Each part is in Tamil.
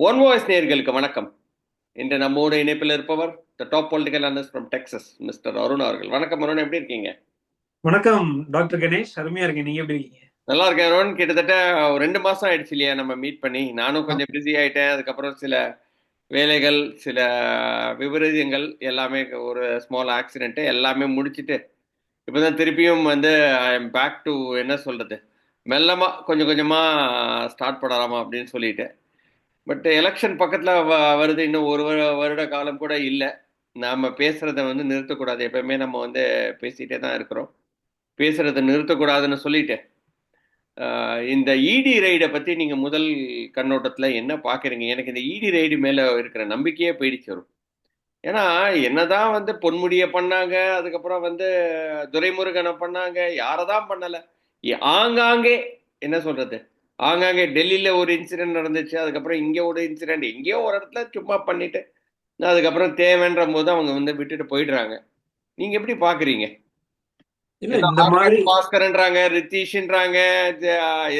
ஒன் வாய்ஸ் நேர்களுக்கு வணக்கம். இன்று நம்மோடு இணைப்பில் இருப்பவர் the top political analyst from Texas mister Arun அவர்கள். வணக்கம் அருண் எப்படி இருக்கீங்க? வணக்கம் டாக்டர் கணேஷ். அருமையா இருக்கேன். நீங்க எப்படி இருக்கீங்க? நல்லா இருக்கேன் அருண் கிட்டத்தட்ட ஒரு ரெண்டு மாசம் ஆயிடுச்சு இல்லையா நம்ம மீட் பண்ணி. நானும் கொஞ்சம் பிஸி ஆயிட்டேன். அதுக்கப்புறம் சில வேலைகள் சில விபரீதங்கள் எல்லாமே ஒரு ஸ்மால் ஆக்சிடென்ட் எல்லாமே முடிச்சிட்டு இப்போதான் திருப்பியும் வந்து ஐ எம் பேக் டு என்ன சொல்றது? மெல்லமா கொஞ்சம் கொஞ்சமா ஸ்டார்ட் பண்ணலாமா அப்படின்னு சொல்லிட்டு பட் எலெக்ஷன் பக்கத்தில் வருது. இன்னும் ஒரு வருட காலம் கூட இல்லை. நாம் பேசுகிறத வந்து நிறுத்தக்கூடாது. எப்பவுமே நம்ம வந்து பேசிகிட்டே தான் இருக்கிறோம். பேசுகிறத நிறுத்தக்கூடாதுன்னு சொல்லிட்டு இந்த இடி ரைடை பற்றி நீங்கள் முதல் கண்ணோட்டத்தில் என்ன பார்க்குறீங்க எனக்கு இந்த இடி ரைடு மேலே இருக்கிற நம்பிக்கையே போயிடுச்சு வரும் ஏன்னா என்னதான் வந்து பொன்முடியை பண்ணாங்க அதுக்கப்புறம் வந்து துரைமுருகனை பண்ணாங்க யாரை தான் பண்ணலை. ஆங்காங்கே என்ன சொல்கிறது ஆங்காங்கே டெல்லியில் ஒரு இன்சிடென்ட் நடந்துச்சு அதுக்கப்புறம் இங்கே ஒரு இன்சிடென்ட் எங்கேயோ ஒரு இடத்துல சும்மா பண்ணிட்டு அதுக்கப்புறம் தேவைன்ற போது அவங்க வந்து விட்டுட்டு போயிடுறாங்க. நீங்க எப்படி பாக்குறீங்க? இல்ல இந்த மாதிரி பாஸ்கர்ன்றாங்க ரித்தீஷ்ன்றாங்க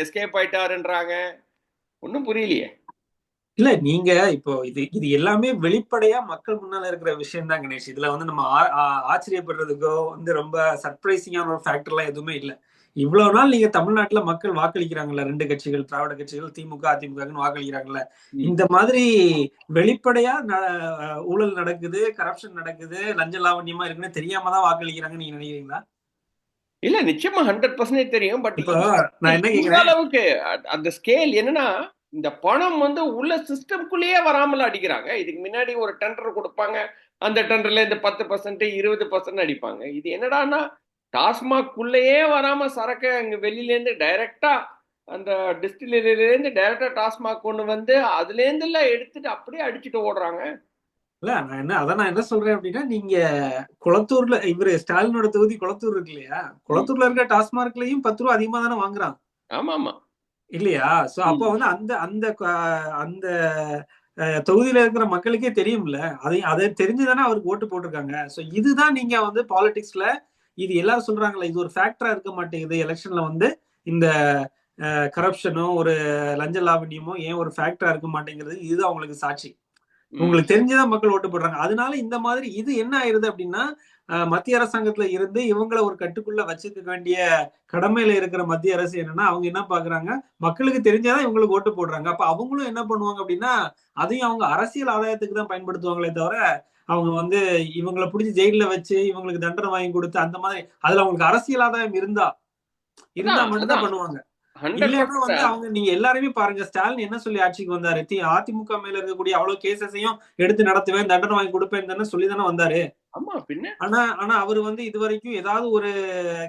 எஸ்கேப் ஆயிட்டாருன்றாங்க. ஒன்றும் புரியலையே. இல்ல நீங்க இப்போ இது இது எல்லாமே வெளிப்படையா மக்கள் முன்னால இருக்கிற விஷயம் தான் கணேஷ். இதுல வந்து நம்ம ஆச்சரியப்படுறதுக்கோ வந்து ரொம்ப சர்ப்ரைசிங்கான ஒரு ஃபேக்டர் எல்லாம் எதுவுமே இல்ல. இவ்வளவு நாள் நீங்க தமிழ்நாட்டுல மக்கள் வாக்களிக்கிறாங்கல்ல ரெண்டு கட்சிகள் திராவிட கட்சிகள் திமுக அதிமுகன்னு வாக்களிக்கிறாங்கல்ல. இந்த மாதிரி வெளிப்படையா ஊழல் நடக்குது கரப்ஷன் நடக்குது லஞ்ச லாவண்யமா இருக்குன்னு தெரியாம தான் வாக்களிக்கிறாங்கன்னு நீங்க நினைக்கிறீங்களா? இல்ல நிச்சயமா ஹண்ட்ரட் பர்சன்டேஜ் தெரியும் பட் நான் என்ன கேக்குறேன்? அளவுக்கு அந்த ஸ்கேல் என்னன்னா இந்த பணம் வந்து உள்ள சிஸ்டம்குள்ளேயே வராமல் அடிக்கிறாங்க. இதுக்கு முன்னாடி ஒரு டெண்டர் கொடுப்பாங்க அந்த டெண்டர்ல இந்த பத்து பர்சன்ட் இருபது பர்சன்ட் அடிப்பாங்க. இது என்னடான்னா டாஸ்மாக் குள்ளேயே வராம சரக்கு அங்க வெளியில இருந்து டைரக்டா அந்த டிஸ்டிலரியில இருந்து டைரக்டா டாஸ்மாக் கொண்டு வந்து அதுல இருந்து எல்லாம் எடுத்துட்டு அப்படியே அடிச்சுட்டு ஓடுறாங்க. இல்ல நான் என்ன அதான் நான் என்ன சொல்றேன் அப்படின்னா நீங்க குளத்தூர்ல இவரு ஸ்டாலினோட தொகுதி குளத்தூர் இருக்கு இல்லையா? குளத்தூர்ல இருக்க டாஸ்மார்க்லயும் பத்து ரூபா அதிகமா தானே வாங்குறான். ஆமா ஆமா இல்லையா? சோ அப்போ வந்து அந்த அந்த அந்த தொகுதியில இருக்கிற மக்களுக்கே தெரியும்ல? அதை அதை தெரிஞ்சுதானே அவருக்கு ஓட்டு போட்டிருக்காங்க. சோ இதுதான் நீங்க வந்து பாலிடிக்ஸ்ல இது எல்லாரும் சொல்றாங்கல்ல இது ஒரு ஃபேக்டரா இருக்க மாட்டேங்குது. எலெக்ஷன்ல வந்து இந்த கரப்ஷனோ ஒரு லஞ்ச லாவண்யமோ ஏன் ஒரு ஃபேக்டரா இருக்க மாட்டேங்கிறது இதுதான் அவங்களுக்கு சாட்சி. உங்களுக்கு தெரிஞ்சுதான் மக்கள் ஓட்டு போடுறாங்க. அதனால இந்த மாதிரி இது என்ன ஆயிருது அப்படின்னா மத்திய அரசாங்கத்துல இருந்து இவங்கள ஒரு கட்டுக்குள்ள வச்சுக்க வேண்டிய கடமையில இருக்கிற மத்திய அரசு என்னன்னா அவங்க என்ன பாக்குறாங்க? மக்களுக்கு தெரிஞ்சாதான் இவங்களுக்கு ஓட்டு போடுறாங்க. அப்ப அவங்களும் என்ன பண்ணுவாங்க அப்படின்னா அதையும் அவங்க அரசியல் ஆதாயத்துக்கு தான் பயன்படுத்துவாங்களே தவிர அவங்க வந்து இவங்களை பிடிச்சி ஜெயில வச்சு இவங்களுக்கு தண்டனை வாங்கி கொடுத்து அந்த மாதிரி அதுல அவங்களுக்கு அரசியல் ஆதாயம் இருந்தா. இருந்தா மட்டும்தான். பண்ணுவாங்க. 100% இல்லைன்னா வந்து அவங்க நீங்க எல்லாருமே பாருங்க ஸ்டாலின் என்ன சொல்லி ஆட்சிக்கு வந்தாரு? தி அதிமுக மேல இருக்கக்கூடிய அவ்வளவு கேசஸையும் எடுத்து நடத்துவேன் தண்டனை வாங்கி கொடுப்பேன் தானே சொல்லி தானே வந்தாரு ஆனா ஆனா அவர் வந்து இது வரைக்கும் ஏதாவது ஒரு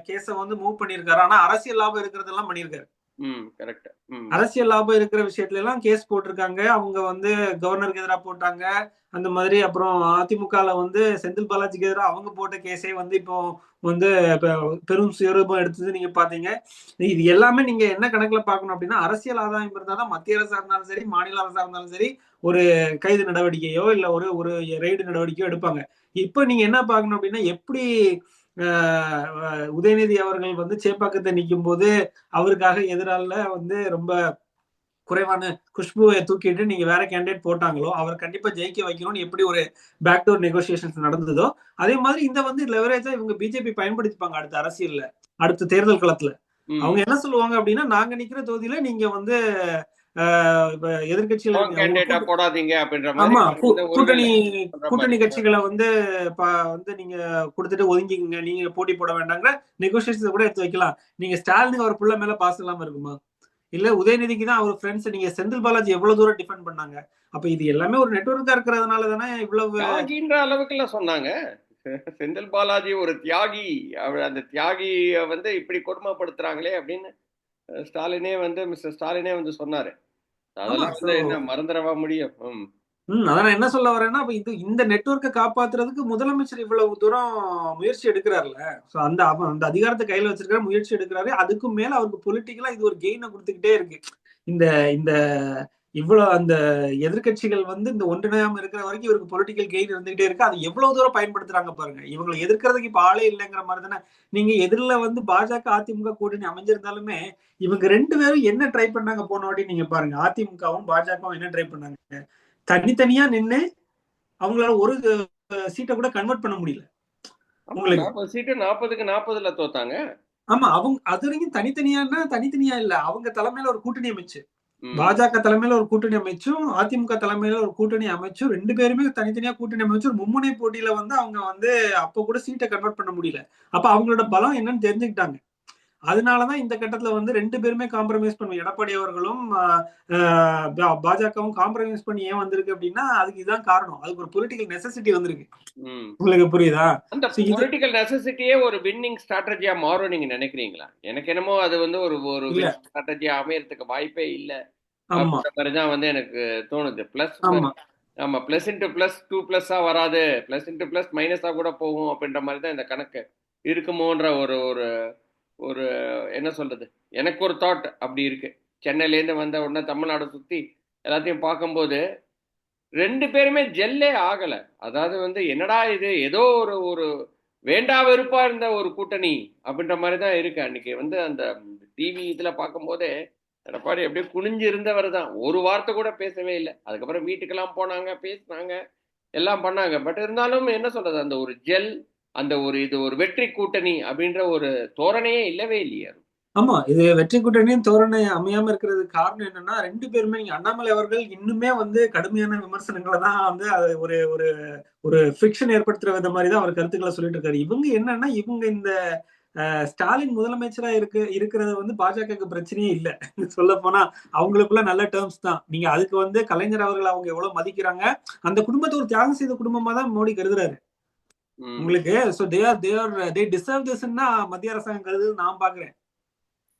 கேஸ வந்து மூவ் பண்ணிருக்காரு ஆனா அரசியல் லாபம் இருக்கிறதெல்லாம் பண்ணிருக்காரு அரசியல் லாபம் இருக்கிற விஷயத்துல எல்லாம் கேஸ் போட்டிருக்காங்க. அவங்க வந்து கவர்னருக்கு எதிராக போட்டாங்க. அந்த மாதிரி அப்புறம் அதிமுகல வந்து செந்தில் பாலாஜிக்கு எதிராக அவங்க போட்ட கேஸே வந்து இப்போ வந்து பெரும் சுயரூபம் எடுத்தது நீங்க பாத்தீங்க. இது எல்லாமே நீங்க என்ன கணக்குல பாக்கணும் அப்படின்னா அரசியல் ஆதாயம் இருந்தாதான் மத்திய அரசா இருந்தாலும் சரி மாநில அரசா இருந்தாலும் சரி ஒரு கைது நடவடிக்கையோ இல்ல ஒரு ஒரு ரெய்டு நடவடிக்கையோ எடுப்பாங்க. இப்ப நீங்க என்ன பாக்கணும் அப்படின்னா எப்படி உதயநிதி அவர்கள் வந்து சேப்பாக்கத்தை நிற்கும் போது அவருக்காக எதிரால வந்து ரொம்ப குறைவான குஷ்புவை தூக்கிட்டு நீங்க வேற கேண்டிடேட் போட்டாங்களோ அவர் கண்டிப்பா ஜெயிக்க வைக்கணும்னு எப்படி ஒரு பேக்டோர் நெகோசியேஷன்ஸ் நடந்ததோ அதே மாதிரி இந்த வந்து லெவரேஜா இவங்க பிஜேபி பயன்படுத்திப்பாங்க அடுத்த அரசியல்ல அடுத்த தேர்தல் களத்துல. அவங்க என்ன சொல்லுவாங்க அப்படின்னா நாங்க நிக்கிற தொகுதியில நீங்க வந்து ஆ போடாதீங்க ஆமா கூட்டணி கூட்டணி. கட்சிகளை வந்து வந்து நீங்க கொடுத்துட்டு ஒதுங்கிங்க நீங்க போட்டி போட வேண்டாங்கிற நெகோசியேஷன் கூட எடுத்து வைக்கலாம். நீங்க ஸ்டாலினுக்கு அவர் புள்ள மேல பாஸ் இல்லாம இருக்குமா? இல்ல உதயநிதிக்கு தான் அவர் ஃப்ரெண்ட்ஸ் நீங்க செந்தில் பாலாஜி எவ்வளவு தூரம் டிஃபெண்ட் பண்ணாங்க? அப்ப இது எல்லாமே ஒரு நெட்வொர்க்கா இருக்கிறதுனால தானே இவ்வளவு அளவுக்கு எல்லாம் சொன்னாங்க. செந்தில் பாலாஜி ஒரு தியாகி. அவர் அந்த தியாகிய வந்து இப்படி கொடுமைப்படுத்துறாங்களே அப்படின்னு ஸ்டாலினே வந்து மிஸ்டர் ஸ்டாலினே வந்து சொன்னாரு. அதெல்லாம் என்ன மறந்துடவா முடியும் ம். அதான் என்ன சொல்ல வரேன்னா இது இந்த நெட்வொர்க்கை காப்பாத்துறதுக்கு முதலமைச்சர் இவ்வளவு தூரம் முயற்சி எடுக்கிறாருல்ல சோ அந்த அந்த அதிகாரத்தை கையில வச்சிருக்கிற முயற்சி எடுக்கிறாரு. அதுக்கும் மேல அவருக்கு பொலிட்டிக்கலா இது ஒரு கெயினை கொடுத்துக்கிட்டே இருக்கு. இந்த இந்த இவ்வளவு அந்த எதிர்க்கட்சிகள் வந்து இந்த ஒன்றிணையாம இருக்கிற வரைக்கும் இவருக்கு பொலிட்டிக்கல் கெயின் இருந்துகிட்டே இருக்கு. அது எவ்வளவு தூரம் பயன்படுத்துறாங்க பாருங்க. இவங்களை எதிர்க்கிறதுக்கு இப்ப ஆளே இல்லைங்கிற மாதிரி தானே. நீங்க எதிரில வந்து பாஜக அதிமுக கூட்டணி அமைஞ்சிருந்தாலுமே இவங்க ரெண்டு பேரும் என்ன ட்ரை பண்ணாங்க? போன வாட்டி நீங்க பாருங்க. அதிமுகவும் பாஜகவும் என்ன ட்ரை பண்ணாங்க? தனித்தனியா நின்னு அவங்களால ஒரு சீட்டை கூட கன்வெர்ட் பண்ண முடியல. உங்களுக்கு- சீட்டு நாற்பதுக்கு நாற்பதுல தோத்தாங்க. ஆமா அவங்க அது வரைக்கும் தனித்தனியான்னா தனித்தனியா இல்ல. அவங்க தலைமையில ஒரு கூட்டணி அமைச்சு. பாஜக தலைமையில ஒரு கூட்டணி அமைச்சும் அதிமுக தலைமையில ஒரு கூட்டணி அமைச்சும் ரெண்டு பேருமே தனித்தனியா கூட்டணி அமைச்சு ஒரு மும்முனை போட்டியில வந்து அவங்க வந்து அப்ப கூட சீட்டை கன்வெர்ட் பண்ண முடியல. அப்ப அவங்களோட பலம் என்னன்னு தெரிஞ்சுக்கிட்டாங்க. அதனாலதான் இந்த கட்டத்துல வந்து ரெண்டு பேருமே காம்ப்ரமைஸ் பண்ணுவோம் எடப்பாடி அவர்களும் பாஜகவும் காம்ப்ரமைஸ் பண்ணி ஏன் வந்திருக்கு அப்படின்னா அதுக்கு இதுதான் காரணம். அதுக்கு ஒரு பொலிட்டிக்கல் நெசசிட்டி வந்திருக்கு. உங்களுக்கு புரியுதா? அந்த பொலிட்டிக்கல் நெசசிட்டியே ஒரு வின்னிங் ஸ்ட்ராட்டஜியா மாறும் நீங்க நினைக்கிறீங்களா? எனக்கு என்னமோ அது வந்து ஒரு ஒரு. ஸ்ட்ராட்டஜியா அமையறதுக்கு வாய்ப்பே இல்ல. ஆமா. அப்படின்ற மாதிரி தான் வந்து எனக்கு தோணுது. பிளஸ் ஆமா. ஆமா பிளஸ் இன்ட்டு பிளஸ் டூ பிளஸ்ஸா வராது. பிளஸ் இன்ட்டு பிளஸ் மைனஸா கூட போகும் அப்படின்ற மாதிரி தான் இந்த கணக்கு இருக்குமோன்ற ஒரு ஒரு ஒரு என்ன சொல்றது? எனக்கு ஒரு தாட் அப்படி இருக்கு. சென்னையிலேருந்து வந்த உடனே தமிழ்நாடு சுத்தி எல்லாத்தையும் பார்க்கும்போது ரெண்டு பேருமே ஜெல்லே ஆகல. அதாவது வந்து என்னடா இது? ஏதோ ஒரு ஒரு வேண்டா வெறுப்பா இருந்த ஒரு கூட்டணி அப்படின்ற மாதிரி தான் இருக்கு. அன்னைக்கு வந்து அந்த டிவி இதுல பார்க்கும்போதே எடப்பாடி அப்படியே குனிஞ்சு இருந்தவர் தான். ஒரு வார்த்தை கூட பேசவே இல்லை. அதுக்கப்புறம் வீட்டுக்கெல்லாம் போனாங்க பேசினாங்க எல்லாம் பண்ணாங்க. பட் இருந்தாலும் என்ன சொல்றது? அந்த ஒரு ஜெல் அந்த ஒரு இது ஒரு வெற்றி கூட்டணி அப்படின்ற ஒரு தோரணையே இல்லவே இல்லையா ஆமா இது வெற்றி கூட்டணியும் தோரணை அமையாம இருக்கிறது காரணம் என்னன்னா ரெண்டு பேருமே நீங்க அண்ணாமலை அவர்கள் இன்னுமே வந்து கடுமையான விமர்சனங்களை தான் வந்து அது ஒரு ஒரு ஒரு ஃபிக்ஷன் ஏற்படுத்துற வித மாதிரி தான் அவர் கருத்துக்களை சொல்லிட்டு இருக்காரு. இவங்க என்னன்னா இவங்க இந்த ஸ்டாலின் முதலமைச்சரா இருக்கு இருக்கிறத வந்து பாஜகவுக்கு பிரச்சனையே இல்ல. சொல்ல போனா அவங்களுக்குள்ள நல்ல டேர்ம்ஸ் தான். நீங்க அதுக்கு வந்து கலைஞர் அவர்கள் அவங்க எவ்வளவு மதிக்கிறாங்க அந்த குடும்பத்தை ஒரு தியாகம் செய்த குடும்பமா தான் மோடி கருதுறாரு. உங்களுக்கு so they are they are they deserve திஸ்ன்னா மத்திய அரசாங்கம் கருது நான் பாக்குறேன்.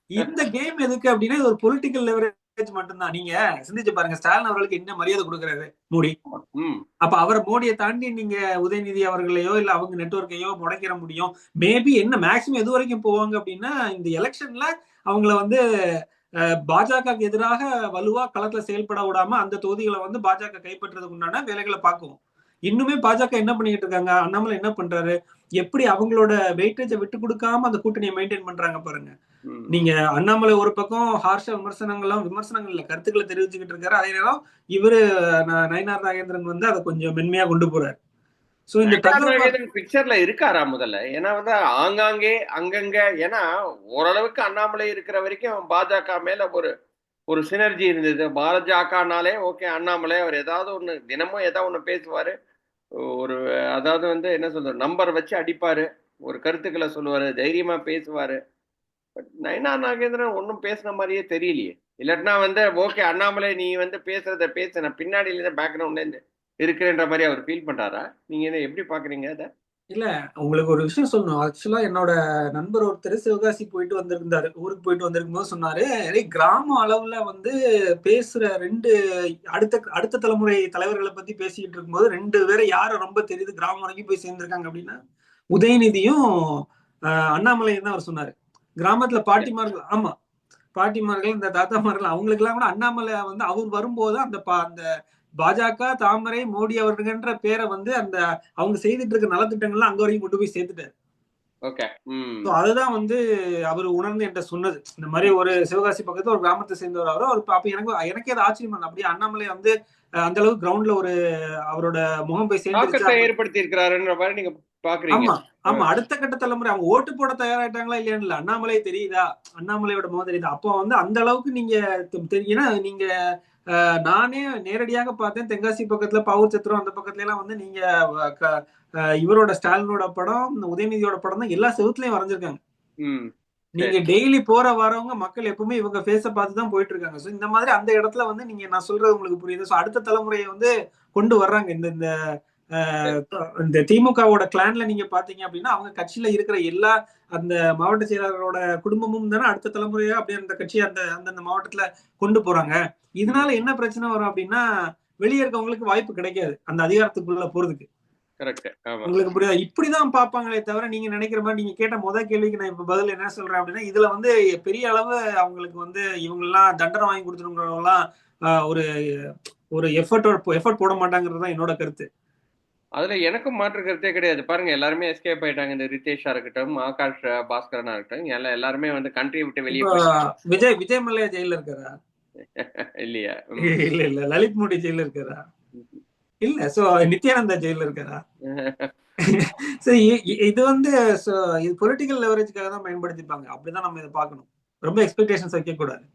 இந்த கேம் எதுக்கு அப்படின்னா இது ஒரு பொலிட்டிக்கல் லெவரேஜ் மட்டும்தான். நீங்க சிந்திச்சு பாருங்க ஸ்டாலின் அவர்களுக்கு என்ன மரியாதை கொடுக்கறாரு? மோடி. அப்ப அவர் மோடியை தாண்டி நீங்க உதயநிதி அவர்களையோ இல்ல அவங்க நெட்வொர்க்கையோ முடக்கிற முடியும். மேபி என்ன மேக்சிமம் எது வரைக்கும் போவாங்க அப்படின்னா இந்த எலெக்ஷன்ல அவங்கள வந்து பாஜகவுக்கு எதிராக வலுவா களத்துல செயல்பட விடாம அந்த தொகுதிகளை வந்து பாஜக கைப்பற்றுறதுக்கு உண்டான வேலைகளை பார்க்கும். இன்னுமே பாஜக என்ன பண்ணிட்டு இருக்காங்க? அண்ணாமலை என்ன பண்றாரு? எப்படி அவங்களோட வெயிட்டேஜை விட்டு கொடுக்காம அந்த கூட்டணியை மெயின்டைன் பண்றாங்க பாருங்க. நீங்க அண்ணாமலை ஒரு பக்கம் ஹார்ஷ விமர்சனங்கள்லாம் விமர்சனங்கள் இல்ல கருத்துக்களை தெரிவிச்சுக்கிட்டு இருக்காரு. அதே நேரம் இவரு நயினார் நாகேந்திரன் வந்து அதை கொஞ்சம் மென்மையா கொண்டு போறாரு. சோ இந்த பிக்சர்ல இருக்காரா முதல்ல? ஏன்னா வந்து ஆங்காங்கே அங்கங்க ஏன்னா ஓரளவுக்கு அண்ணாமலை இருக்கிற வரைக்கும் பாஜக மேல ஒரு ஒரு சினர்ஜி இருந்தது. பாஜகனாலே ஓகே அண்ணாமலை அவர் ஏதாவது ஒண்ணு தினமும் ஏதாவது ஒண்ணு பேசுவாரு. ஒரு அதாவது வந்து என்ன சொல்றது நம்பர் வச்சு அடிப்பாரு. ஒரு கருத்துக்களை சொல்லுவாரு தைரியமா பேசுவாரு. பட் நயனா நாகேந்திரன் ஒன்றும் பேசுன மாதிரியே தெரியலையே. இல்லாட்டினா வந்து ஓகே அண்ணாமலை நீ வந்து பேசுறத பேசுன நான் பின்னாடியில பேக்ரவுண்ட்ல இருந்து இருக்கிறேன்ற மாதிரி அவர் ஃபீல் பண்றாரா? நீங்க என்ன எப்படி பாக்குறீங்க அதை? இல்ல உங்களுக்கு ஒரு விஷயம் சொல்லணும். ஆக்சுவலா என்னோட நண்பர் ஒருத்தர் சிவகாசி போயிட்டு வந்திருந்தாரு. ஊருக்கு போயிட்டு வந்திருக்கும் போது சொன்னாரு "ஏய், கிராம அளவுல வந்து பேசுற ரெண்டு அடுத்த அடுத்த தலைமுறை தலைவர்களை பத்தி பேசிக்கிட்டு இருக்கும்போது ரெண்டு பேரை யாரும் ரொம்ப தெரியுது? கிராமம் வரைக்கும் போய் சேர்ந்திருக்காங்க. அப்படின்னா உதயநிதியும் அண்ணாமலையும் தான் அவர் சொன்னாரு. கிராமத்துல பாட்டிமார்கள் ஆமா பாட்டிமார்கள் இந்த தாத்தாமார்கள் அவங்களுக்கு எல்லாம் கூட அண்ணாமலை வந்து அவர் வரும்போது அந்த அந்த பாஜக தாமரை மோடி அவர்கள்ன்ற பேரை வந்து அந்த அவங்க செய்துட்டு இருக்க நலத்திட்டங்கள்லாம் அங்க வரைக்கும் கொண்டு போய் சேர்த்துட்டாரு. அதுதான் வந்து அவர் உணர்ந்து என்கிட்ட சொன்னது. இந்த மாதிரி ஒரு சிவகாசி பக்கத்துல ஒரு கிராமத்தை சேர்ந்தவர் அவரோ. அவர் அப்ப எனக்கு எனக்கே அது ஆச்சரியமா. அப்படியே அண்ணாமலை வந்து அந்த அளவுக்கு கிரவுண்ட்ல ஒரு அவரோட முகம் போய் சேர்ந்துருச்சு ஏற்படுத்தி இருக்கிறாருன்ற மாதிரி நீங்க பாக்குறீங்க. ஆமா ஆமா. அடுத்த கட்ட தலைமுறை அவங்க ஓட்டு போட தயாராயிட்டாங்களா இல்லையான்னு இல்ல. அண்ணாமலை தெரியுதா? அண்ணாமலையோட முகம் தெரியுதா? அப்போ வந்து அந்த அளவுக்கு நீங்க தெ- தெரி- ஏன்னா நீங்க நானே நேரடியாக பார்த்தேன். தென்காசி பக்கத்துல பவுர் சத்திரம் அந்த பக்கத்துல எல்லாம் வந்து நீங்க இவரோட ஸ்டாலினோட படம் இந்த உதயநிதியோட படம் தான் எல்லா செவுத்துலயும் வரைஞ்சிருக்காங்க. நீங்க டெய்லி போற வரவங்க மக்கள் எப்பவுமே இவங்க ஃபேஸ பார்த்து தான் போயிட்டு இருக்காங்க சோ இந்த மாதிரி அந்த இடத்துல வந்து நீங்க நான் சொல்றது உங்களுக்கு புரியுது. சோ அடுத்த தலைமுறையை வந்து கொண்டு வர்றாங்க. இந்த இந்த இந்த திமுகவோட கிளான்ல நீங்க பாத்தீங்க அப்படின்னா அவங்க கட்சியில இருக்கிற எல்லா அந்த மாவட்ட செயலாளரோட குடும்பமும் தானே அடுத்த தலைமுறையா அப்படியே அந்த கட்சி அந்த அந்தந்த மாவட்டத்துல கொண்டு போறாங்க. இதனால என்ன பிரச்சனை வரும் அப்படின்னா வெளியே இருக்கவங்களுக்கு வாய்ப்பு கிடைக்காது. அந்த அதிகாரத்துக்குள்ள போறதுக்கு. உங்களுக்கு புரியுதா? இப்படிதான் பார்ப்பாங்களே தவிர நீங்க நினைக்கிற மாதிரி நீங்க கேட்ட முத கேள்விக்கு நான் இப்ப பதில் என்ன சொல்றேன் அப்படின்னா இதுல வந்து பெரிய அளவு அவங்களுக்கு வந்து இவங்க எல்லாம் தண்டனை வாங்கி ஆஹ், ஒரு ஒரு எஃபர்ட் எஃபர்ட் போட மாட்டாங்கிறது தான் என்னோட கருத்து. அதுல எனக்கும் மாற்று கருத்தே கிடையாது. பாருங்க எல்லாருமே எஸ்கேப் ஆயிட்டாங்க. இந்த ரிதேஷா இருக்கட்டும் ஆகாஷ் பாஸ்கரனா இருக்கட்டும் எல்லாம் எல்லாருமே வந்து கண்ட்ரி விட்டு வெளியே விஜய் விஜய் மல்லையா ஜெயில இருக்காரா? இல்லையா? இல்ல இல்ல லலித் மோடி ஜெயில இருக்காரா? இல்ல சோ நித்யானந்தா ஜெயில இருக்காரா? சோ இது வந்து so, இது பொலிட்டிக்கல் லெவரேஜ்க்காக தான் பயன்படுத்திப்பாங்க அப்படிதான் நம்ம இதை பார்க்கணும். ரொம்ப எக்ஸ்பெக்டேஷன்ஸ் வைக்க கூடாது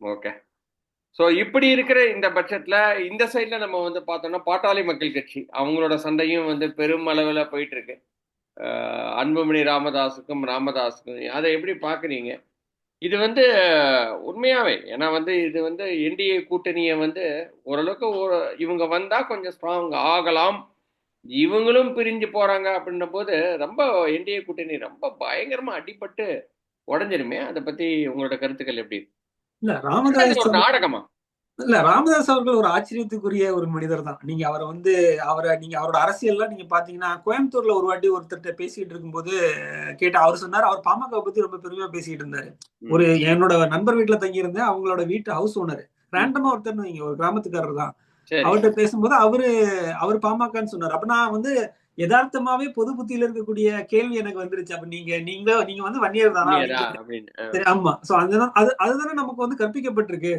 ஓகே ஸோ இப்படி இருக்கிற இந்த பட்சத்தில் இந்த சைடில் நம்ம வந்து பார்த்தோம்னா பாட்டாளி மக்கள் கட்சி. அவங்களோட சண்டையும் வந்து பெரும் அளவில் போயிட்டு இருக்கு. அன்புமணி ராமதாஸுக்கும் ராமதாஸுக்கும். அதை எப்படி பார்க்குறீங்க? இது வந்து உண்மையாவே. ஏன்னா வந்து இது வந்து என்டிஏ கூட்டணியை வந்து ஓரளவுக்கு இவங்க வந்தால் கொஞ்சம் ஸ்ட்ராங் ஆகலாம். இவங்களும் பிரிஞ்சு போறாங்க அப்படின்ன போது ரொம்ப என்டிஏ கூட்டணி ரொம்ப பயங்கரமா அடிபட்டு உடஞ்சிருமே. அதை பத்தி உங்களோட கருத்துக்கள் எப்படி? நாடகமா? இல்ல ராமதாஸ் அவர்கள் ஒரு ஆச்சரியத்துக்குரிய ஒரு மனிதர் தான் நீங்க அவரை வந்து அவரை நீங்க அவரோட அரசியல்லாம் நீங்க பாத்தீங்கன்னா கோயம்புத்தூர்ல ஒரு வாட்டி ஒருத்தர்கிட்ட பேசிட்டு இருக்கும்போது கேட்ட அவர் சொன்னார் அவர் பாமக பத்தி ரொம்ப பெருமையா பேசிட்டு இருந்தாரு. ஒரு என்னோட நண்பர் வீட்டுல தங்கி இருந்தேன் அவங்களோட வீட்டு ஹவுஸ் ஓனர் ரேண்டமா ஒருத்தர் நீங்க ஒரு கிராமத்துக்காரர் தான் அவர்கிட்ட பேசும்போது அவரு அவர் பாமகன்னு சொன்னார். அப்ப நான் வந்து யதார்த்தமாவே பொது புத்தியில இருக்கக்கூடிய கேள்வி எனக்கு வந்துருச்சு. அப்ப நீங்க நீங்க நீங்க வந்து வன்னியர் தானா சரி ஆமா. சோ அதுதான் அது அதுதானே நமக்கு வந்து கற்பிக்கப்பட்டிருக்கு.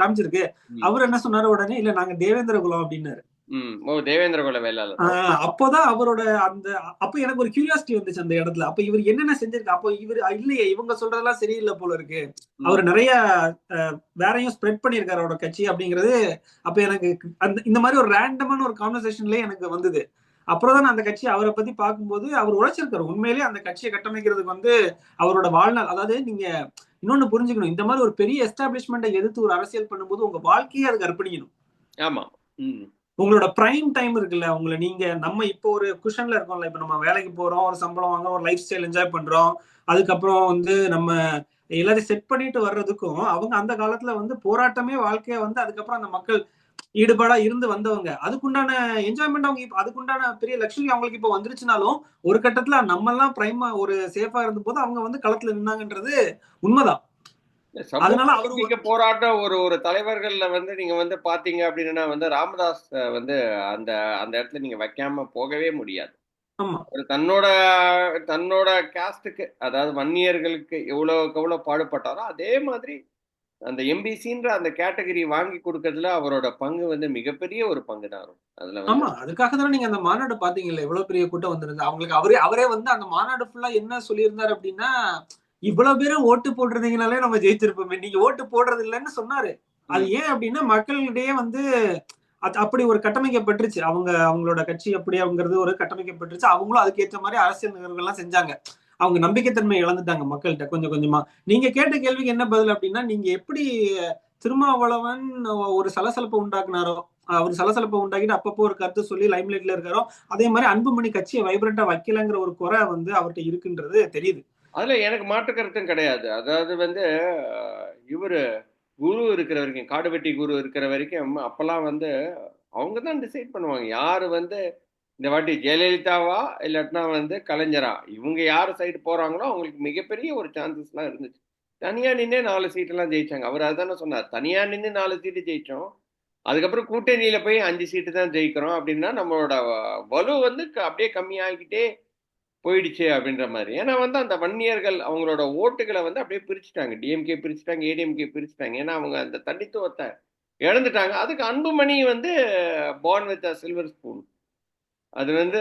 காமிச்சிருக்கு. அவர் என்ன சொன்னாரு உடனே இல்ல நாங்க தேவேந்திர குலம் அப்படின்னாரு அப்போதான் அவரோட அந்த அப்ப எனக்கு ஒரு கியூரியாசிட்டி வந்துச்சு அந்த இடத்துல. அப்ப இவர் என்னென்ன செஞ்சிருக்கு? அப்போ இவர் இல்லையே இவங்க சொல்றதெல்லாம் சரியில்லை போல இருக்கு. அவர் நிறைய வேறையும் ஸ்ப்ரெட் பண்ணியிருக்காரு அவரோட கட்சி அப்படிங்கிறது. அப்ப எனக்கு அந்த இந்த மாதிரி ஒரு ரேண்டமான ஒரு கான்வர்சேஷன்லயே எனக்கு வந்தது. அப்புறம் தான் அந்த கட்சி அவரை பத்தி பார்க்கும்போது அவர் உழைச்சிருக்காரு. உண்மையிலேயே அந்த கட்சியை கட்டமைக்கிறதுக்கு வந்து அவரோட வாழ்நாள் அதாவது நீங்க இன்னொன்னு புரிஞ்சுக்கணும். இந்த மாதிரி ஒரு பெரிய எஸ்டாப்ளிஷ்மெண்ட்டை எதிர்த்து ஒரு அரசியல் பண்ணும்போது உங்க வாழ்க்கையே அதுக்கு அர்ப்பணிக்கணும். ஆமா. உங்களோட பிரைம் டைம் இருக்குல்ல உங்களை நீங்க நம்ம இப்போ ஒரு குஷன்ல இருக்கோம்ல இப்ப நம்ம வேலைக்கு போறோம் ஒரு சம்பளம் வாங்குறோம் ஒரு லைஃப் ஸ்டைல் என்ஜாய் பண்றோம். அதுக்கப்புறம் வந்து நம்ம எல்லாத்தையும் செட் பண்ணிட்டு வர்றதுக்கும் அவங்க அந்த காலத்துல வந்து போராட்டமே வாழ்க்கைய வந்து அதுக்கப்புறம் அந்த மக்கள் ஈடுபாடா இருந்து வந்தவங்க. அதுக்குண்டான என்ஜாய்மெண்ட் அவங்க அதுக்குண்டான பெரிய லக்ஸுரி அவங்களுக்கு இப்போ வந்துருச்சுனாலும் ஒரு கட்டத்துல நம்ம எல்லாம் பிரைமா ஒரு சேஃபா இருந்த போது அவங்க வந்து களத்துல நின்னாங்கன்றது உண்மைதான். அதனால சமூக அவரு நீதிக்கு போராட்டம் ஒரு ஒரு தலைவர்கள்ல வந்து நீங்க வந்து பாத்தீங்க அப்படின்னா வந்து ராமதாஸ் வந்து அந்த அந்த இடத்துல நீங்க வைக்காம போகவே முடியாது. ஆமா. ஒரு தன்னோட தன்னோட காஸ்டுக்கு அதாவது வன்னியர்களுக்கு எவ்வளவுக்கு எவ்வளவு பாடுபட்டாரோ அதே மாதிரி அந்த எம்பிசின்ற அந்த கேட்டகரி வாங்கி கொடுக்கறதுல அவரோட பங்கு வந்து மிகப்பெரிய ஒரு பங்கு தான் இருக்கும் அதுல ஆமா அதுக்காக தானே நீங்க அந்த மாநாடு பாத்தீங்கல்ல எவ்வளவு பெரிய கூட்டம் வந்திருந்து. அவங்களுக்கு அவரே அவரே வந்து அந்த மாநாடு ஃபுல்லா என்ன சொல்லியிருந்தாரு அப்படின்னா இவ்வளவு பேரும் ஓட்டு போட்டிருந்தீங்கனாலே நம்ம ஜெயிச்சிருப்போமே. நீங்க ஓட்டு போடுறது இல்லைன்னு சொன்னாரு. அது ஏன் அப்படின்னா மக்களிடையே வந்து அப்படி ஒரு கட்டமைக்கப்பட்டுருச்சு. அவங்க அவங்களோட கட்சி அப்படி அவங்கிறது ஒரு கட்டமைக்கப்பட்டுருச்சு. அவங்களும் அதுக்கேற்ற மாதிரி அரசியல் நிகழ்வுகள்லாம் செஞ்சாங்க. அவங்க நம்பிக்கைத்தன்மை இழந்துட்டாங்க மக்கள்கிட்ட. கொஞ்சம் கொஞ்சமா. நீங்க கேட்ட கேள்விக்கு என்ன பதில் அப்படின்னா நீங்க எப்படி திருமாவளவன் ஒரு சலசலப்பை உண்டாக்குனாரோ அவர் சலசலப்பை உண்டாக்கிட்டு அப்பப்போ ஒரு கருத்து சொல்லி லைம்லைட்ல இருக்காரோ அதே மாதிரி அன்புமணி கட்சியை வைப்ரண்டா வைக்கலங்கிற ஒரு குறை வந்து அவர்கிட்ட இருக்குன்றது தெரியுது. அதுல எனக்கு மாற்று கருத்தும் கிடையாது. அதாவது வந்து இவரு குரு இருக்கிற வரைக்கும் காடுவெட்டி குரு இருக்கிற வரைக்கும் அப்பெல்லாம் வந்து அவங்க தான் டிசைட் பண்ணுவாங்க. யார் வந்து இந்த வாட்டி ஜெயலலிதாவா இல்லாட்டினா வந்து கலைஞரா? இவங்க யார் சைடு போறாங்களோ அவங்களுக்கு மிகப்பெரிய ஒரு சான்சஸ்லாம் இருந்துச்சு. தனியா நின்று நாலு சீட்டெல்லாம் ஜெயிச்சாங்க. அவர் அதானே சொன்னார். தனியா நின்று நாலு சீட்டு ஜெயிச்சோம். அதுக்கப்புறம் கூட்டணியில போய் அஞ்சு சீட்டு தான் ஜெயிக்கிறோம் அப்படின்னா நம்மளோட வலு வந்து க- அப்படியே கம்மியாகிக்கிட்டே போயிடுச்சு அப்படின்ற மாதிரி. ஏன்னா வந்து அந்த வன்னியர்கள் அவங்களோட ஓட்டுகளை வந்து அப்படியே பிரிச்சுட்டாங்க. டிஎம்கே பிரிச்சுட்டாங்க ஏடிஎம்கே பிரிச்சுட்டாங்க. ஏன்னா அவங்க அந்த தனித்துவத்தை இழந்துட்டாங்க. அதுக்கு அன்புமணி வந்து born with a silver spoon அது வந்து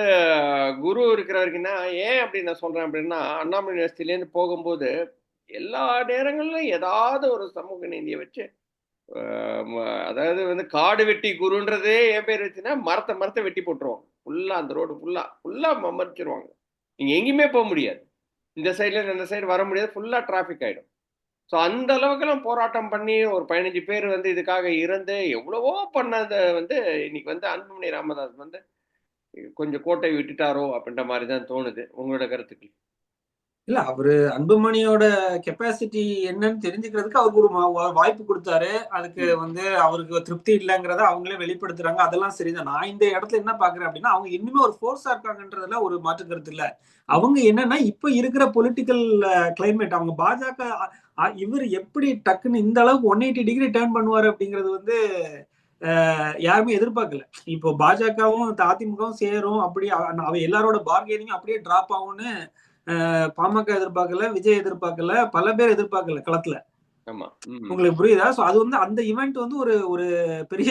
குரு இருக்கிற வரைக்கும்னா ஏன் அப்படி நான் சொல்றேன் அப்படின்னா அண்ணாமலை யூனிவர்சிட்டிலேருந்து போகும்போது எல்லா நேரங்களிலும் ஏதாவது ஒரு சமூக நீதியை வச்சு அதாவது வந்து காடு வெட்டி குருன்றதே என் பேர் வச்சுன்னா மரத்தை மரத்தை வெட்டி போட்டுருவாங்க. ஃபுல்லாக அந்த ரோடு ஃபுல்லாக ஃபுல்லாக மறிச்சிருவாங்க நீங்கள் எங்கேயுமே போக முடியாது. இந்த சைட்லேருந்து இந்த சைடு வர முடியாது ஃபுல்லாக டிராஃபிக் ஆகிடும் ஸோ அந்த அளவுக்குலாம் போராட்டம் பண்ணி ஒரு பதினஞ்சு பேர் வந்து இதுக்காக இருந்து எவ்வளவோ பண்ணதை வந்து இன்னைக்கு வந்து அன்புமணி ராமதாஸ் வந்து கொஞ்சம் கோட்டை விட்டுட்டாரோ அப்படின்ற மாதிரி தான் தோணுது. உங்களோட கருத்துக்கு. இல்ல அவரு அன்புமணியோட கெப்பாசிட்டி என்னன்னு தெரிஞ்சுக்கிறதுக்கு அவருக்கு ஒரு வாய்ப்பு கொடுத்தாரு. அதுக்கு. வந்து அவருக்கு திருப்தி இல்லைங்கிறத அவங்களே வெளிப்படுத்துறாங்க. அதெல்லாம் சரிதான். நான் இந்த இடத்துல என்ன பாக்குறேன் அப்படின்னா அவங்க இன்னுமே ஒரு ஃபோர்ஸா இருக்காங்கன்றதுல ஒரு மாற்று கருத்து இல்ல. அவங்க என்னன்னா இப்ப இருக்கிற பொலிட்டிக்கல் கிளைமேட் அவங்க பாஜக இவர் எப்படி டக்குன்னு இந்த அளவுக்கு ஒன் எயிட்டி டிகிரி டேர்ன் பண்ணுவாரு அப்படிங்கிறது வந்து யாருமே எதிர்பார்க்கல. இப்போ பாஜகவும் அதிமுகவும் சேரும் அப்படி அவ எல்லாரோட பார்கெனிங் அப்படியே டிராப் ஆகும்னு பாமக எதிர்பார்க்கல விஜய் எதிர்பார்க்கல பல பேர் எதிர்பார்க்கல களத்துல. உங்களுக்கு புரியுதா? சோ அது வந்து அந்த ஈவெண்ட் வந்து ஒரு ஒரு பெரிய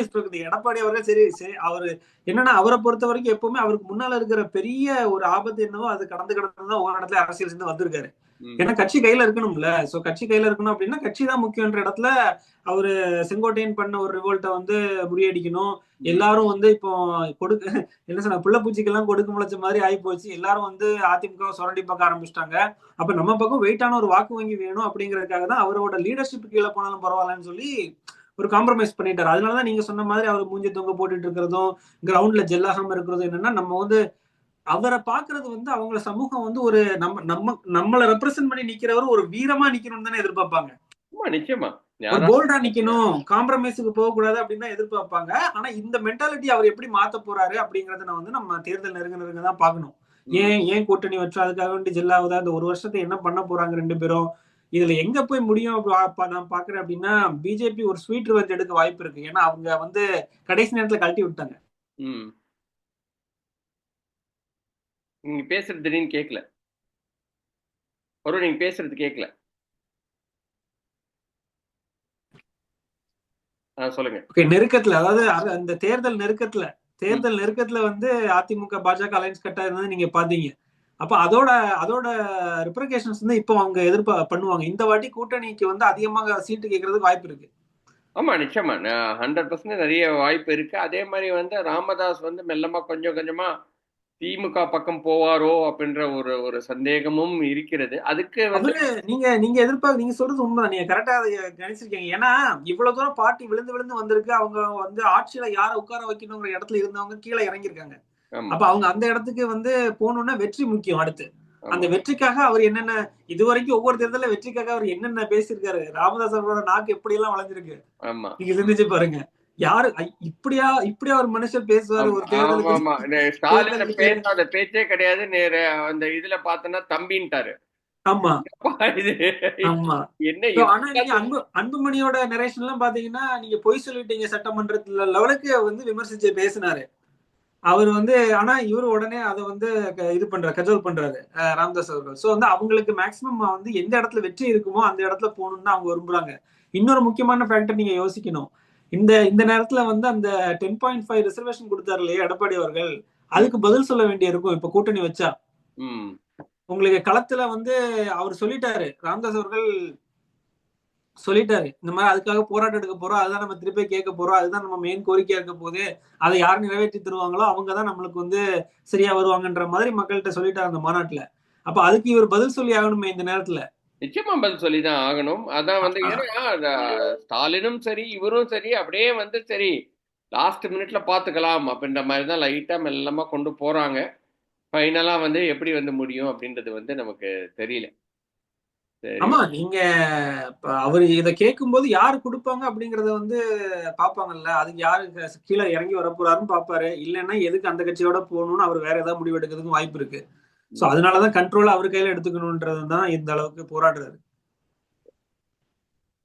எடப்பாடி அவர்கள் சரி சரி அவரு என்னன்னா அவரை பொறுத்த வரைக்கும் எப்பவுமே அவருக்கு முன்னால இருக்கிற பெரிய ஒரு ஆபத்து என்னவோ அது கடந்து கடந்து தான் ஒரு இடத்துல அரசியல் சேர்ந்து வந்திருக்காரு. ஏன்னா கட்சி கையில இருக்கணும்ல. சோ கட்சி கையில இருக்கணும் அப்படின்னா கட்சி தான் முக்கியன்ற இடத்துல அவரு செங்கோட்டையன் பண்ண ஒரு ரிவோல்ட்டை வந்து முறியடிக்கணும். எல்லாரும் வந்து இப்போ கொடுக்க என்ன சொன்ன புள்ள பூச்சிக்கெல்லாம் கொடுக்க முளைச்ச மாதிரி ஆகி போச்சு எல்லாரும் வந்து அதிமுக சுரண்டி பார்க்க ஆரம்பிச்சிட்டாங்க. அப்ப நம்ம பக்கம் வெயிட்டான ஒரு வாக்கு வங்கி வேணும் அப்படிங்கறதுக்காக தான் அவரோட லீடர்ஷிப் கீழே போனாலும் பரவாயில்லன்னு சொல்லி ஒரு காம்ப்ரமைஸ் பண்ணிட்டாரு. அதனாலதான் நீங்க சொன்ன மாதிரி அவர் மூஞ்சி தொங்க போட்டுட்டு இருக்கிறதும் கிரவுண்ட்ல ஜெல்லாகாம இருக்கிறதும் என்னன்னா நம்ம வந்து அவரை பாக்குறது வந்து அவங்கள சமூகம் வந்து ஒரு நம்ம நம்ம நம்மளை ரெப்ரசென்ட் பண்ணி நிக்கிறவர் ஒரு வீரமா நிக்கணும்னு தானே எதிர்பார்ப்பாங்க. நிச்சயமா. போல்டா நிக்கணும் காம்ப்ரமைஸுக்கு போக கூடாது அப்படின்னு தான் எதிர்பார்ப்பாங்க. ஆனா இந்த மென்டாலிட்டி அவர் எப்படி மாத்த போறாரு அப்படிங்கறத நான் வந்து நம்ம தேர்தல் நெருங்க நெருங்க தான் பார்க்கணும். ஏன் ஏன் கூட்டணி வச்சு அதுக்காக வேண்டி ஜில்லாவதா இந்த ஒரு வருஷத்தை என்ன பண்ண போறாங்க ரெண்டு பேரும்? இதுல எங்க போய் முடியும் நான் பாக்குறேன் அப்படின்னா பிஜேபி ஒரு ஸ்வீட் ரிவெஞ்ச் எடுக்க வாய்ப்பு இருக்கு. ஏன்னா அவங்க வந்து கடைசி நேரத்துல கழட்டி விட்டாங்க. நீங்க பேசுறது திடீர்னு கேட்கல ஒரு நீங்க பேசுறது கேட்கல சொல்லுங்க. ஓகே நெருக்கத்துல அதாவது அது- அந்த தேர்தல் நெருக்கத்துல தேர்தல் நெருக்கத்துல வந்து அதிமுக பாஜக அலைன்ஸ் கட்டா இருந்தது நீங்க பாத்தீங்க. அப்ப அதோட அதோட ரிப்ரகேஷன்ஸ் வந்து இப்போ அவங்க எதிர்ப்பா பண்ணுவாங்க. இந்த வாட்டி கூட்டணிக்கு வந்து அதிகமாக சீட்டு கேட்கறதுக்கு வாய்ப்பு இருக்கு. ஆமா நிச்சயமா. ஹண்ட்ரட் பர்சன்ட் நிறைய வாய்ப்பு இருக்கு. அதே மாதிரி வந்து ராமதாஸ் வந்து மெல்லமா கொஞ்சம் கொஞ்சமா திமுக பக்கம் போவாரோ அப்படின்ற ஒரு ஒரு சந்தேகமும் இருக்கிறது. அதுக்கு வந்து நீங்க நீங்க எதிர்பார்க்க நீங்க சொல்றது உண்மைதான். நீங்க கரெக்டா அதை கணிச்சிருக்கீங்க. ஏன்னா இவ்வளவு தூரம் பார்ட்டி விழுந்து விழுந்து வந்திருக்கு. அவங்க வந்து ஆட்சியில யாரை உட்கார வைக்கணுங்கிற இடத்துல இருந்தவங்க கீழே இறங்கியிருக்காங்க. அப்ப அவங்க அந்த இடத்துக்கு வந்து போகணும்னா வெற்றி முக்கியம் அடுத்து. அந்த வெற்றிக்காக அவர் என்னென்ன இதுவரைக்கும் ஒவ்வொரு தேர்தல வெற்றிக்காக அவர் என்னென்ன பேசியிருக்காரு? ராமதாஸ் அவரோட நாக்கு எப்படி எல்லாம் வளைஞ்சிருக்கு நீங்க சிந்திச்சு பாருங்க. யாரு இப்படியா இப்படியா ஒரு மனுஷன் பேசுவாரு ஒரு தேர்தலுக்கு- பேசாத பேச்சே கிடையாது. நேர அந்த இதுல பார்த்தோன்னா தம்பின்ட்டாரு. ஆமா. என்ன So, ஆனா நீங்க அன்பு அன்புமணியோட நரேஷன் எல்லாம் பாத்தீங்கன்னா நீங்க பொய் சொல்லிட்டீங்க சட்டமன்றத்துல லெவலுக்கு வந்து விமர்சிச்சு பேசினாரு. அவர் வந்து ஆனா இவர் உடனே அதை வந்து இது பண்றாரு கஜோல் பண்றாரு ராமதாஸ் அவர்கள். சோ வந்து அவங்களுக்கு மேக்சிமம் வந்து எந்த இடத்துல வெற்றி இருக்குமோ அந்த இடத்துல போகணும்னு அவங்க விரும்புறாங்க. இன்னொரு முக்கியமான ஃபேக்டர் நீங்க யோசிக்கணும். இந்த இந்த நேரத்துல வந்து அந்த டென் பாயிண்ட் ஃபைவ் ரிசர்வேஷன் கொடுத்தாரு இல்லையா எடப்பாடி அவர்கள் அதுக்கு பதில் சொல்ல வேண்டிய இருக்கும் இப்ப கூட்டணி வச்சா. உங்களுக்கு களத்துல வந்து அவர் சொல்லிட்டாரு ராமதாஸ் அவர்கள் சொல்லிட்டாரு இந்த மாதிரி அதுக்காக போராட்டம் எடுக்க போறோம் அதுதான் நம்ம திருப்பி கேட்க போறோம் அதுதான் நம்ம மெயின் கோரிக்கையா இருக்க போகுது அதை யார் நிறைவேற்றி தருவாங்களோ அவங்க தான் நம்மளுக்கு வந்து சரியா வருவாங்கன்ற மாதிரி மக்கள்கிட்ட சொல்லிட்டாரு அந்த மாநாட்டுல. அப்ப அதுக்கு இவர் பதில் சொல்லி ஆகணுமே இந்த நேரத்துல. நிச்சயமா பதில் சொல்லிதான் ஆகணும். அதான் வந்து. ஏன்னா ஸ்டாலினும் சரி இவரும் சரி அப்படியே வந்து சரி லாஸ்ட் மினிட்ல பாத்துக்கலாம் அப்படின்ற மாதிரி தான் லைட்டா மெல்லமா கொண்டு போறாங்க. ஃபைனலா வந்து எப்படி வந்து முடியும் அப்படின்றது வந்து நமக்கு தெரியல. ஆமா நீங்க அவர் இத கேட்கும்போது யாரு கொடுப்பாங்க அப்படிங்கறத வந்து பாப்பாங்கல்ல அதுக்கு யாரு கீழே இறங்கி வர போறாருன்னு பாப்பாரு இல்லைன்னா எதுக்கு அந்த கட்சியோட போகணும்னு அவர் வேற ஏதாவது முடிவு எடுக்கிறதுக்கும் வாய்ப்பு இருக்கு. சோ அதனாலதான் கண்ட்ரோல் அவர் கையில எடுத்துக்கணும்ன்றது தான் இந்த அளவுக்கு போராடுறாரு.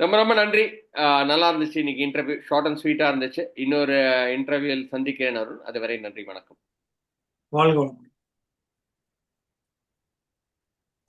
ரொம்ப ரொம்ப நன்றி. நல்லா இருந்துச்சு இன்னைக்கு இன்டர்வியூ ஷார்ட் அண்ட் ஸ்வீட்டா இருந்துச்சு. இன்னொரு இன்டர்வியூவில் சந்திக்கிறேன் அருண். அதுவரை நன்றி வணக்கம். வாழ்க வளமுடன்.